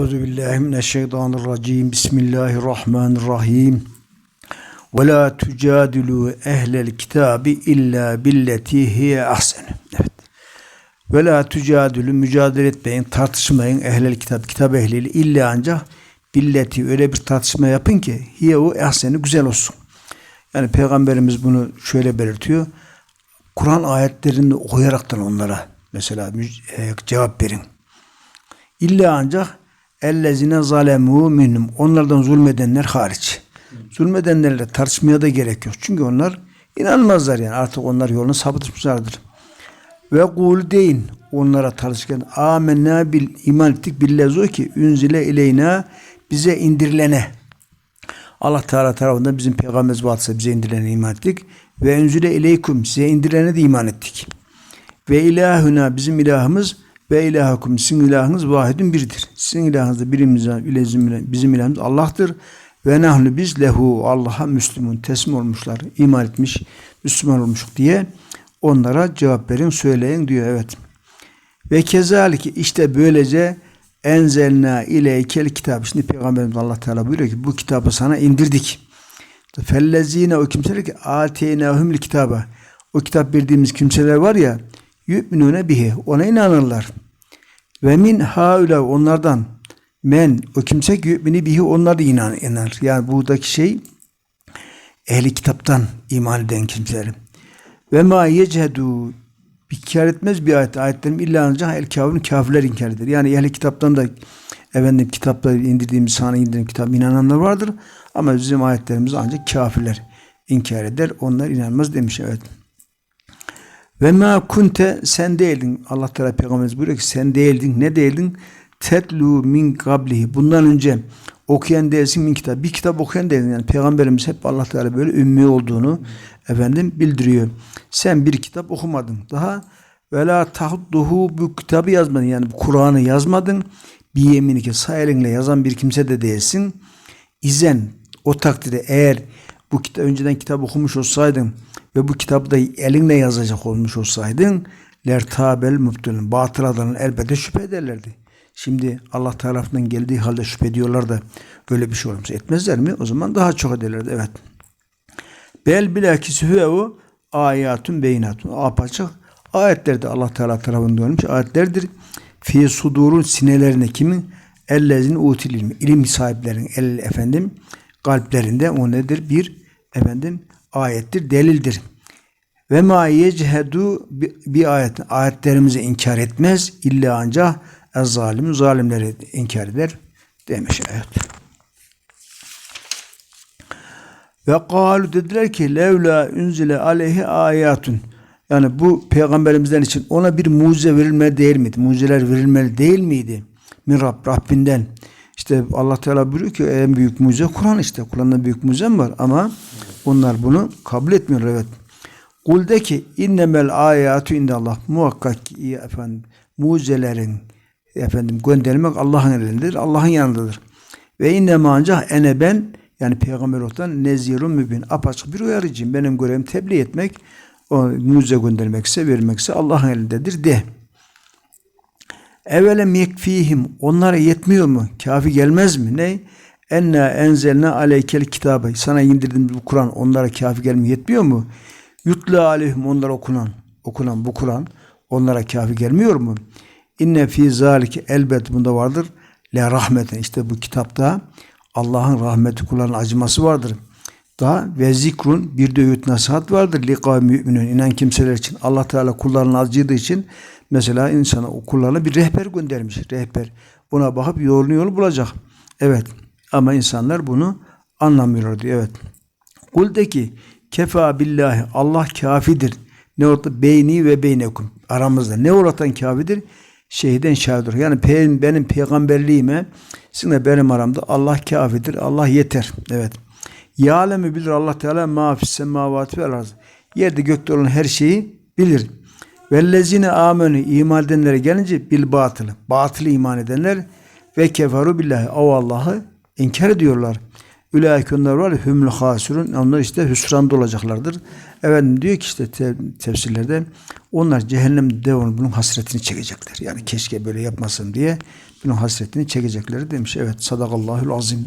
Euzu billahi mineşşeytanirracim. Bismillahirrahmanirrahim. Ve la tucadilu ehlel kitabi illa billeti hiye ahsen. Evet. Ve la tucadilu mücadele etmeyin, tartışmayın ehlel kitap, kitap ehliyle illa ancak billeti öyle bir tartışma yapın ki hiye o ahseni güzel olsun. Yani Peygamberimiz bunu şöyle belirtiyor. Kur'an ayetlerini okuyaraktan onlara mesela e, cevap verin. İlla ancak ellezine zalemu minhum. Onlardan zulmedenler hariç. Zulmedenlerle tartışmaya da gerek yok. Çünkü onlar inanmazlar yani. Artık onlar yolunu sapıtmışlardır. Ve kul deyin onlara tartışırken amennâ bil iman ettik billezo ki ünzile ileyna bize indirilene Allah Teala tarafından bizim peygamberimiz varsa bize indirilene iman ettik ve ünzile ileykum size indirilene de iman ettik. Ve ilahuna bizim ilahımız ve ilahakum sizin ilahınız vahidin biridir. Sizin ilahınız da birimiz, bizim ilahımız Allah'tır. Ve nahnu biz lehu Allah'a Müslümun teslim olmuşlar, iman etmiş, Müslüman olmuşuk diye onlara cevap verin, söyleyin diyor evet. Ve kezalik işte böylece enzelna ileykel kitap. Şimdi Peygamberimiz Allah Teala buyuruyor ki bu kitabı sana indirdik. Fellezine o kimseler ki ateynahumul kitaba. O kitap verdiğimiz kimseler var ya yu'minune bihi. Ona inanırlar. Ve min haula onlardan men o kimse yu'mini bihi onlar da inan, inanır. Yani buradaki şey ehli kitaptan iman eden kimseler. Ve ma yecedu inkar etmez bir ayet. Ayetlerim illa ancak el kafirun kafirler inkar eder. Yani ehli kitaptan da efendim kitapları indirdiğimiz sana indirdiğim kitap inananlar vardır. Ama bizim ayetlerimiz ancak kafirler inkar eder. Onlar inanmaz demiş evet. Ve ma kunte sen değildin. Allah Teala Peygamberimiz buyuruyor ki sen değildin. Ne değildin? Tetlu min kablihi. Bundan önce okuyan değilsin min kitap. Bir kitap okuyan değildin. Yani Peygamberimiz hep Allah Teala böyle ümmi olduğunu efendim bildiriyor. Sen bir kitap okumadın. Daha ve la tahduhu bu kitabı yazmadın. Yani Kur'an'ı yazmadın. Bir yemini ki sağ elinle yazan bir kimse de değilsin. İzen o takdirde eğer bu kitap önceden kitap okumuş olsaydın ve bu kitabı da elinle yazacak olmuş olsaydın lertabel müptülün batıl adamın elbette şüphe ederlerdi. Şimdi Allah tarafından geldiği halde şüphe ediyorlar da öyle bir şey olmuş etmezler mi? O zaman daha çok ederlerdi. Evet. Bel bilakisi o ayatun beyinatun. Apaçık ayetler de Allah Teala tarafından olmuş ayetlerdir. Fi sudurun sinelerine kimin? Ellezin util ilmi. İlim sahiplerin el efendim kalplerinde o nedir? Bir efendim ayettir, delildir. Ve ma yechhedu bir ayet ayetlerimizi inkar etmez illa ancak ez zalim zalimleri inkar eder demiş ayet. Ve kalu dediler ki levla unzile aleyhi ayatun. Yani bu peygamberimizden için ona bir mucize verilmeli değil miydi? Mucizeler verilmeli değil miydi? Min Rab, Rabbinden. İşte Allah Teala buyuruyor ki en büyük mucize Kur'an işte. Kur'an'da büyük mucize var ama onlar bunu kabul etmiyor evet. Kul de ki innemel ayatu indallah. Muhakkak ki efendim mucizelerin efendim göndermek Allah'ın elindedir. Allah'ın yanındadır. Ve inneme ancak ene ben yani peygamber oltan nezirun mübin apaçık bir uyarıcıyım. Benim görevim tebliğ etmek o mucize göndermekse vermekse Allah'ın elindedir de. Evelem yekfihim onlara yetmiyor mu? Kafi gelmez mi? Ne? Enna enzelne aleykel kitabı. Sana indirdim bu Kur'an onlara kafi gelmiyor. Yetmiyor mu? Yutla aleyhim onlara okunan. Okunan bu Kur'an onlara kafi gelmiyor mu? İnne fi zalike elbet bunda vardır. Le rahmeten. İşte bu kitapta Allah'ın rahmeti kulların acıması vardır. Daha ve zikrun bir de öğüt nasihat vardır. Lika müminun inan kimseler için. Allah Teala kullarını acıdığı için mesela insana kullarına bir rehber göndermiş. Rehber. Buna bakıp yolunu yolu bulacak. Evet. Ama insanlar bunu anlamıyorlar diyor. Evet. Kul de ki kefa billahi Allah kafidir. Ne orada beyni ve beynekum aramızda. Ne oratan kafidir? Şehiden şahidir. Yani benim peygamberliğime sizinle benim aramda Allah kafidir. Allah yeter. Evet. Yâlemi bilir Allah Teala ma fis semavati vel arz. Yerde gökte olan her şeyi bilir. Vellezine amenü iman edenlere gelince bil batılı. Batılı iman edenler ve keferu billahi. O Allah'ı inkar ediyorlar. Ülaike onlar var hümlü hasirun. Onlar işte hüsranda olacaklardır. Efendim diyor ki işte te- tefsirlerde onlar cehennem devamlı bunun hasretini çekecekler. Yani keşke böyle yapmasın diye bunun hasretini çekecekleri demiş. Evet sadakallahül azim.